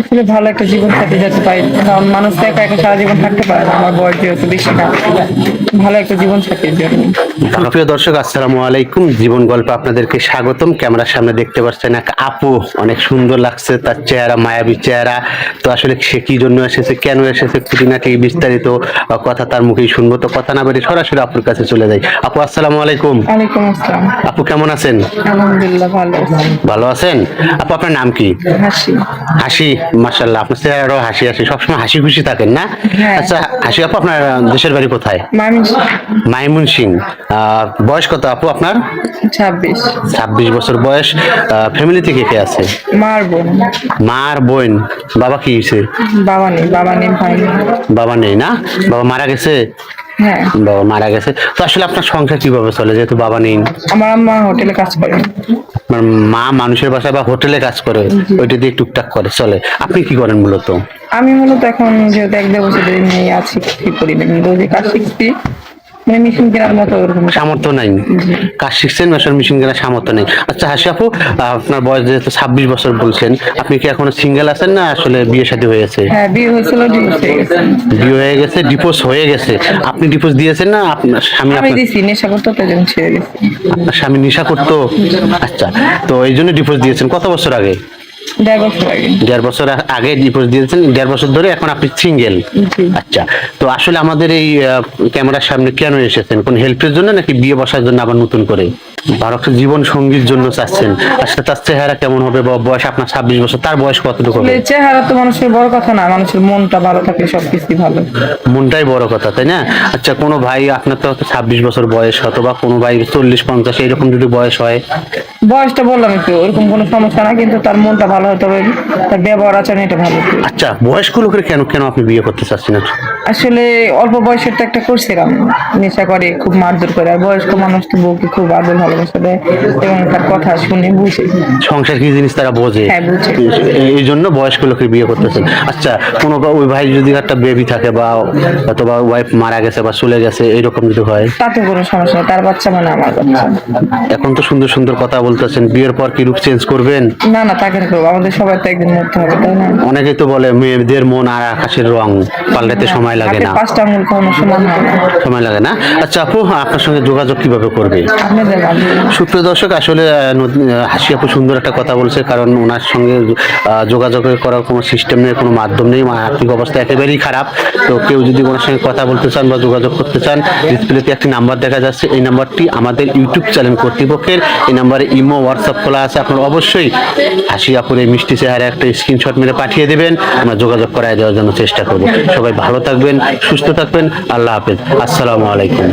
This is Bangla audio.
আসলে ভালো একটা জীবন সাথী যেতে পারি কারণ মানুষ তো একা একা সারা জীবন থাকতে পারে না আমার বয়স যেহেতু বেশি না ভালো একটা জীবন সাথীর জন্য। প্রিয় দর্শক আসসালামু আলাইকুম। জীবন গল্প আপনাদেরকে স্বাগতম। ক্যামেরার সামনে দেখতে পাচ্ছেন এক আপু অনেক সুন্দর লাগছে তার চেহারা মায়াবী চেহারা। তো আসলে সে কি জন্য এসেছে কেন এসেছে খুঁটিনাটি বিস্তারিত কথা তার মুখেই শুনব। তো কথা না বেরিয়ে সরাসরি আপুর কাছে চলে যাই। আপু আসসালামু আলাইকুম। ওয়ালাইকুম আসসালাম। আপু কেমন আছেন? আলহামদুলিল্লাহ ভালো ভালো আছেন? আপু আপনার নাম কি? হাসি। হাসি। মাসাল্লাহ আপনার চেহারাও হাসি হাসি সবসময় হাসি খুশি থাকেন না? হ্যাঁ। আচ্ছা হাসি আপু আপনার দেশের বাড়ি কোথায়? মাইমুন সিং বয়স কত আপু আপনার? ছাব্বিশ। ছাব্বিশ বছর বয়স। ফ্যামিলিতে কে কে আছে? মার বোন। মা আর বোন। বাবা কি হয়েছে? বাবা নেই বাবা নেই ভাই নেই। বাবা নেই না? বাবা মারা গেছে? হ্যাঁ। বাবা মারা গেছে। তো আসলে আপনার সংসার কীভাবে চলে? যেহেতু বাবা নেই। আমার আম্মা হোটেলে কাজ করে। মানে মা মানুষের বাসায় বা হোটেলে কাজ করে ওইটা দিয়ে টুকটাক করে চলে। আপনি কি করেন মূলত? আমি মূলত এখন যেহেতু এক দেড় বছর ধরে নিয়ে আছি কি করি? না রোজে কাজ শিখছি। মেশিন কেনার মতো সামর্থ্য নাই। কাজ শিখছেন মেশিন মেশিন কেনার সামর্থ্য নেই। আচ্ছা হাসি আপু আপনার বয়স যেহেতু ছাব্বিশ বছর বলছেন আপনি কি এখনও সিঙ্গেল আছেন না আসলে বিয়ে শাদী হয়েছে হ্যাঁ বিয়ে হয়েছিল হয়ে গেছে। বিয়ে হয়ে গেছে হয়ে আপনি দিয়েছেন না? আপনার স্বামী আমি আপনার দিছি নেশা করতে তাই জন্য ছেড়ে দিছি স্বামী নেশা করতো? আচ্ছা তো এই জন্য ডিভোর্স দিয়েছেন। কত বছর আগে? দেড় বছর আগে। ডিভোর্স দিয়েছেন দেড় বছর ধরে এখন আপনি সিঙ্গেল আচ্ছা তো আসলে আমাদের এই ক্যামেরার সামনে কেন এসেছেন? কোন হেল্পের জন্য নাকি বিয়ে বসার জন্য আবার নতুন করে? একটা জীবন সঙ্গীর জন্য চাচ্ছেন। আসলে তার চেহারা কেমন হবে? বা বয়স আপনার ছাব্বিশ বছর তার বয়স কতটুকু হবে? চেহারা তো মানুষের বড় কথা না মানুষের মনটা ভালো থাকলে সবকিছুই ভালো। মনটাই বড় কথা তাই না? আচ্ছা কোনো ভাই আপনার তো ছাব্বিশ বছর বয়স অথবা কোনো ভাই চল্লিশ পঞ্চাশ এরকম যদি বয়স হয়? বয়সটা বললাম একটু ওরকম কোনো সমস্যা না কিন্তু তার মনটা ভালো হতে হবে তার ব্যবহার আচরণ এটা ভালো। আচ্ছা বয়স্ক লোকের কেন কেন আপনি বিয়ে করতে চাচ্ছেন আসলে অল্প বয়সের তো একটা করছিলাম নেশা করে খুব মারধর করে আর বয়স্ক মানুষ তো বউকে খুব আদর ভালোবাসা। কথা শুনে বুঝে। সংসার কি জিনিস তারা বোঝে? হ্যাঁ, বুঝে। এই- জন্য বয়স্ক লোকের বিয়ে করতেছেন আচ্ছা কোনো ওই ভাই যদি একটা বেবি থাকে বা অথবা ওয়াইফ মারা গেছে বা চলে গেছে এরকম যদি হয়? তাতে কোনো সমস্যা নেই তার বাচ্চা মানে আমার বাচ্চা। এখন তো সুন্দর সুন্দর কথা বলতেছেন বিয়ের পর কি রূপ চেঞ্জ করবেন? না না তাকে করব আমাদের সবাই তো একদিন মরতে হবে তাই না? অনেকেই তো বলে মেয়েদের মন আর আকাশের রং পাল্টাতে সময় লাগে না। পাঁচটা কোনো সময় লাগে না? আচ্ছা আপু আপনার সঙ্গে যোগাযোগ কীভাবে করবে? আপনাদের সুপ্রিয় দর্শক, আসলে হাসি আপু সুন্দর একটা কথা বলছে, কারণ ওনার সঙ্গে যোগাযোগ করার কোনো সিস্টেম নেই, কোনো মাধ্যম নেই আর্থিক অবস্থা একেবারেই খারাপ। তো কেউ যদি ওনার সঙ্গে কথা বলতে চান বা যোগাযোগ করতে চান ডিসপ্লেতে একটি নাম্বার দেখা যাচ্ছে, এই নাম্বারটি আমাদের ইউটিউব চ্যানেল কর্তৃপক্ষের, এই নাম্বারে ইমো হোয়াটসঅ্যাপ খোলা আছে, আপনার অবশ্যই হাসি আপুর এই মিষ্টি চেহারা একটা স্ক্রিনশট মেরে পাঠিয়ে দেবেন, আমরা যোগাযোগ করায় দেওয়ার জন্য চেষ্টা করব। সবাই ভালো থাকবেন, সুস্থ থাকবেন, আল্লাহ হাফেজ, আসসালামু আলাইকুম।